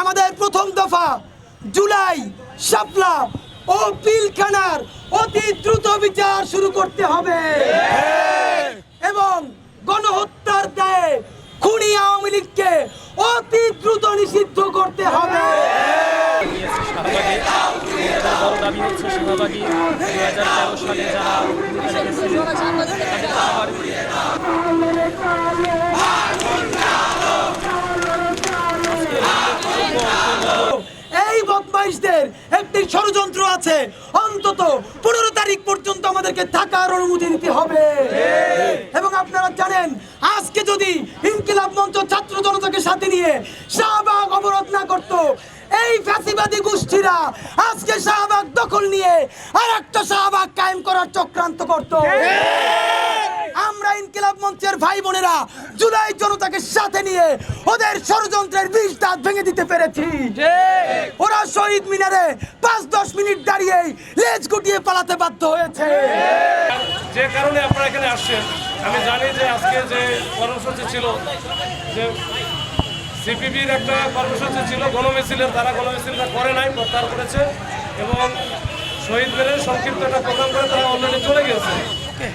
আমাদের প্রথম দফা জুলাই শাপলা ও পিলখানার অতি দ্রুত বিচার শুরু করতে হবে। এবং গণহত্যার দায়ে খুনি আওয়ামী লীগকে অতি দ্রুত নিষিদ্ধ করতে হবে। দাবি হচ্ছে শাহবাগী দু হাজার তেরো সালে যারা বদমাইশদের একটি ষড়যন্ত্র আছে। অন্তত পনেরো তারিখ পর্যন্ত আমাদেরকে থাকার অনুমতি দিতে হবে। এবং আপনারা জানেন, আজকে যদি ইনকিলাব মঞ্চ ছাত্র জনতাকে সাথে নিয়ে শাহবাগ অবরোধ না করত, এই ফ্যাসিবাদী গোষ্ঠীরা আজকে শাহবাগ দখল নিয়ে আর একটা শাহবাগ কায়েম করার চক্রান্ত করত। আমরা ইনকিলাব মঞ্চের ভাই বোনেরা জুলাই জনতাকে সাথে নিয়ে ওদের ষড়যন্ত্রের বিষ দাঁত ভেঙে দিতে পেরেছি। ওরা শহীদ মিনারে পাঁচ দশ মিনিট দাঁড়িয়ে লেজ গুটিয়ে পালাতে বাধ্য হয়েছে। যে কারণে আপনারা এখানে আসছেন আমি জানি যে আজকে যে কর্মসূচি ছিল যে সিপিবির একটা কর্মসূচি ছিল গণমিছিলের তারা গণমিছিলটা করে নাই প্রত্যাহার করেছে এবং শহীদ মিলের সংক্ষিপ্ত একটা প্রোগ্রাম করে তারা অলরেডি চলে গেছে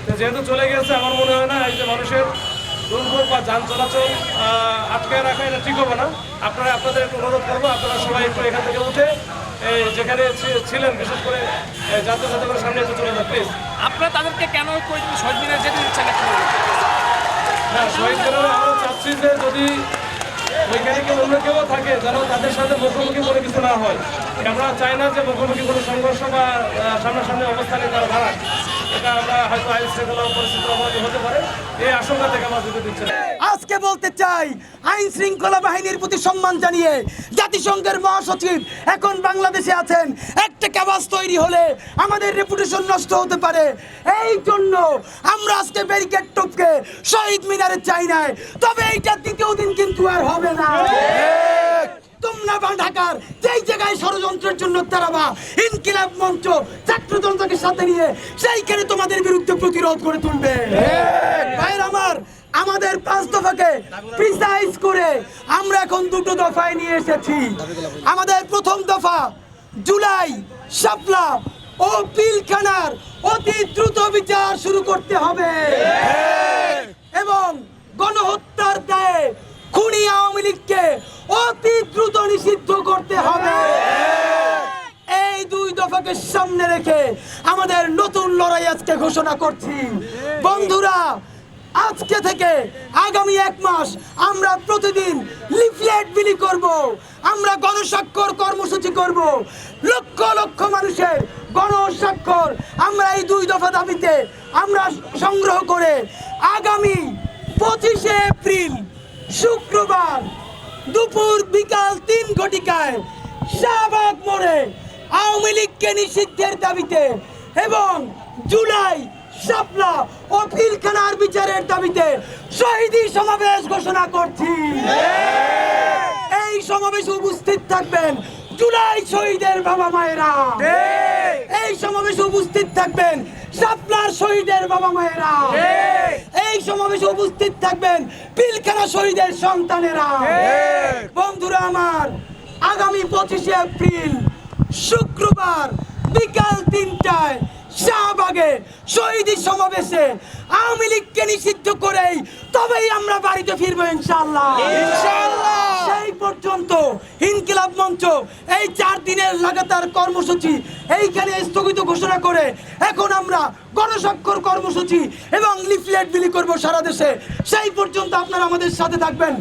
তো যেহেতু চলে গেছে আমার মনে হয় না এই যে মানুষের দুর্ভোগ বা যান চলাচল আটকে রাখা এটা ঠিক হবে না। আপনারা আপনাদের একটু অনুরোধ করব আপনারা সবাই একটু এখান থেকে উঠে এই যেখানে ছিলেন বিশেষ করে এই জাতীয় জাতীয় সামনে চলে যান প্লিজ আপনারা তাদেরকে কেন মিনার যেতে দিচ্ছেন না? শহীদ আমরা চাচ্ছি যে যদি ওইখানে কেউ অন্য কেউ থাকে যেন তাদের সাথে মুখোমুখি কোনো কিছু না হয়। আমরা চাই না যে মুখোমুখি কোনো সংঘর্ষ বা সামনাসামনি অবস্থানে তারা দাঁড়ান এটা আমরা হয়তো আইন শৃঙ্খলা পরিস্থিতির অবনতি হতে পারে। এই আশঙ্কা থেকে আমরা যেতে দিচ্ছি। আজকে বলতে চাই আইন শৃঙ্খলা বাহিনীর প্রতি সম্মান জানিয়ে জাতিসংঘের মহাসচিব এখন বাংলাদেশে আছেন। একটা ক্যাবাস তৈরি হলে আমাদের রেপুটেশন নষ্ট হতে পারে। এই জন্য আমরা আজকে ব্যারিকেড টপকে শহীদ মিনারে চাই নাই। তবে এইটা দ্বিতীয় দিন কিন্তু আর হবে না। ষড়যন্ত্রের জন্য তারাবা ইনকিলাব মঞ্চ ছাত্র জনতাকে সাথে নিয়ে সেইখানে তোমাদের বিরুদ্ধে প্রতিরোধ করে তুলবে। ভাইয়ের আমার আমাদের পাঁচ দফাকে প্রিসাইজ করে আমরা এখন দুটো দফায় নিয়ে এসেছি। আমাদের প্রথম দফা জুলাই শাপলা ও পিলখানার অতি দ্রুত বিচার শুরু করতে হবে। এবং গণহত্যার দায়ে খুনি আওয়ামী লীগকে অতি দ্রুত নিষিদ্ধ করতে হবে। দফাকে সামনে রেখে আমাদের নতুন লড়াই আজকে ঘোষণা করছি। বন্ধুরা, আজকে থেকে আগামী এক মাস আমরা প্রতিদিন লিফলেট বিলি করব, আমরা গণস্বাক্ষর কর্মসূচি করব, লক্ষ লক্ষ মানুষের গণস্বাক্ষর আমরা এই দুই দফা দাবিতে আমরা সংগ্রহ করে আগামী পঁচিশে এপ্রিল শুক্রবার দুপুর বিকাল তিন ঘটিকায় শাহবাগ মোড়ে আওয়ামী লীগকে নিষিদ্ধের দাবিতে এবং জুলাই শাপলা ও পিলখানার বিচারের দাবিতে শহীদী সমাবেশ ঘোষণা করছি। এই সমাবেশে উপস্থিত থাকবেন জুলাই শহীদের বাবা মায়েরা। এই সমাবেশে উপস্থিত থাকবেন শাপলার শহীদের বাবা মায়েরা। এই সমাবেশে উপস্থিত থাকবেন পিলখানা শহীদের সন্তানেরা। বন্ধুরা আমার, আগামী পঁচিশে এপ্রিল শুক্রবার বিকাল তিনটায় শাহবাগে শহীদি সমাবেশে আওয়ামী লীগকে নিষিদ্ধ করেই তবেই আমরা বাড়িতে ফিরবো ইনশাল্লাহ সেই পর্যন্ত ইনকিলাব মঞ্চ এই চার দিনের লাগাতার কর্মসূচি এইখানে স্থগিত ঘোষণা করে এখন আমরা গণস্বাক্ষর কর্মসূচি এবং লিফলেট বিলি করব সারা দেশে। সেই পর্যন্ত আপনারা আমাদের সাথে থাকবেন।